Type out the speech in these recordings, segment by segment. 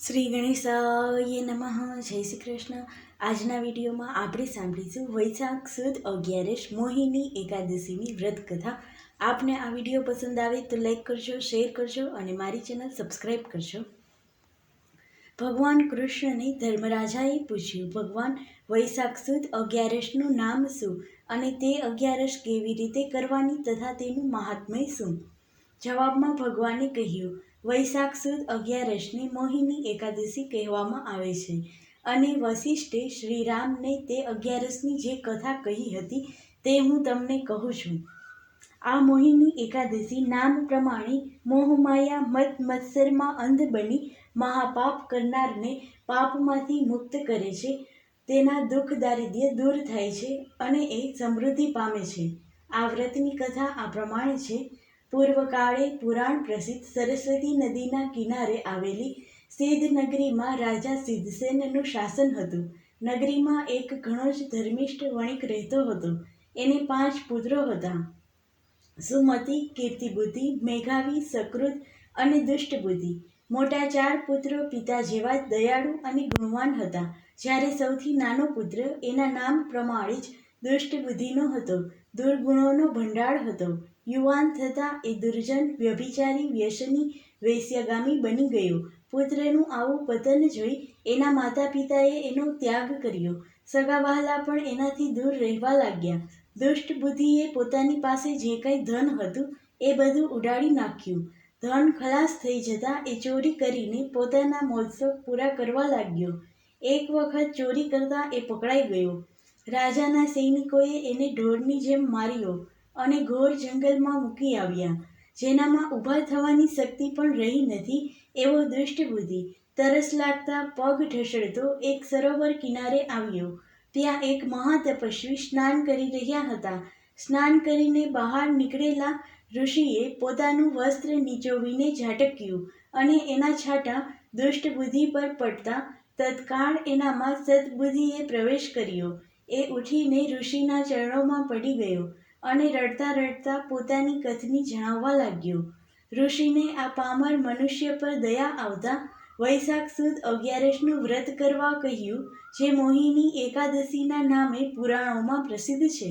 શ્રી ગણેશાય નમઃ. જય શ્રી કૃષ્ણ. આજના વિડીયોમાં આપણે સાંભળીશું વૈશાખ સુદ અગિયારસ મોહિની એકાદશીની વ્રત કથા આપને આ વીડિયો પસંદ આવે તો લાઈક કરજો, શેર કરજો અને મારી ચેનલ સબસ્ક્રાઈબ કરજો. ભગવાન કૃષ્ણને ધર્મરાજાએ પૂછ્યું, ભગવાન, વૈશાખ સુદ અગિયારસનું નામ શું? અને તે અગિયારસ કેવી રીતે કરવાની તથા તેનું મહાત્મય શું? જવાબમાં ભગવાને કહ્યું વૈશાખ સુદ અગિયારસને મોહિની એકાદશી કહેવામાં આવે છે અને વશિષ્ઠે શ્રીરામને તે અગિયારસની જે કથા કહી હતી તે હું તમને કહું છું. આ મોહિની એકાદશી નામ પ્રમાણે મોહમાયા મત મત્સરમાં અંધ બની મહાપાપ કરનારને પાપમાંથી મુક્ત કરે છે. તેના દુઃખ દારિદ્ર્ય દૂર થાય છે અને એ સમૃદ્ધિ પામે છે. આ વ્રતની કથા આ પ્રમાણે છે. પૂર્વકાળે પુરાણ પ્રસિદ્ધ સરસ્વતી નદીના કિનારે આવેલી સિદ્ધ નગરીમાં રાજા સિદ્ધસેનનું શાસન હતું. નગરીમાં એક ઘણો જ ધર્મિષ્ઠ વણિક રહેતો હતો. એને પાંચ પુત્રો હતા. સુમતિ, કીર્તિબુદ્ધિ, મેઘાવી, સકૃત અને દુષ્ટબુદ્ધિ. મોટા ચાર પુત્રો પિતા જેવા દયાળુ અને ગુણવાન હતા. જ્યારે સૌથી નાનો પુત્ર, એના નામ પ્રમાણે જ દુષ્ટબુદ્ધિનો હતો, દુર્ગુણોનો ભંડાર હતો. યુવાન થતાં એ દુર્જન વ્યભિચારી વ્યસની વેશ્યાગામી બની ગયો. પુત્રનું આવું પતન જોઈ એના માતા પિતાએ એનો ત્યાગ કર્યો. સગા વહાલા પણ એનાથી દૂર રહેવા લાગ્યા. દુષ્ટ બુદ્ધિએ પોતાની પાસે જે કંઈ ધન હતું એ બધું ઉડાડી નાખ્યું. ધન ખલાસ થઈ જતાં એ ચોરી કરીને પોતાના મોજશોખ પૂરા કરવા લાગ્યો. એક વખત ચોરી કરતાં એ પકડાઈ ગયો. રાજાના સૈનિકોએ એને ઢોરની જેમ માર્યો અને ઘોર જંગલમાં મૂકી આવ્યા. જેનામાં ઊભા થવાની શક્તિ પણ રહી નથી એવો દુષ્ટ બુદ્ધિ તરસ લાગતા પગ ઢસડતો એક સરોવર કિનારે આવ્યો. ત્યાં એક મહાતપસ્વી સ્નાન કરી રહ્યા હતા. સ્નાન કરીને બહાર નીકળેલા ઋષિએ પોતાનું વસ્ત્ર નીચોવીને ઝાટક્યું અને એના છાંટા દુષ્ટ બુદ્ધિ પર પડતા તત્કાળ એનામાં સદબુદ્ધિએ પ્રવેશ કર્યો. એ ઉઠીને ઋષિના ચરણોમાં પડી ગયો અને રડતા રડતા પોતાની કથની જણાવવા લાગ્યો. ઋષિને આ પામર મનુષ્ય પર દયા આવતા વૈશાખ સુદ અગિયારસનું વ્રત કરવા કહ્યું, જે મોહિની એકાદશીના નામે પુરાણોમાં પ્રસિદ્ધ છે.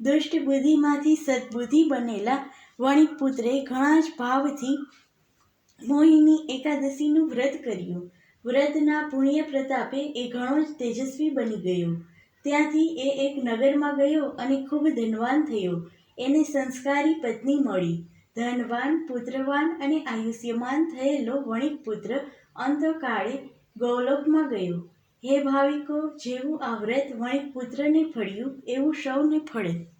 દુષ્ટ બુદ્ધિમાંથી સદબુદ્ધિ બનેલા વણિક પુત્રે ઘણા જ ભાવથી મોહિની એકાદશીનું વ્રત કર્યું. વ્રતના પુણ્ય પ્રતાપે એ ઘણો જ તેજસ્વી બની ગયો. ત્યાંથી એ એક નગરમાં ગયો અને ખૂબ ધનવાન થયો. એને સંસ્કારી પત્ની મળી. ધનવાન, પુત્રવાન અને આયુષ્યમાન થયેલો વણિક પુત્ર અંતકાળે ગૌલોકમાં ગયો. હે ભાવિકો, જેવું આ વ્રત વણિક પુત્રને ફળ્યું એવું સૌને ફળે.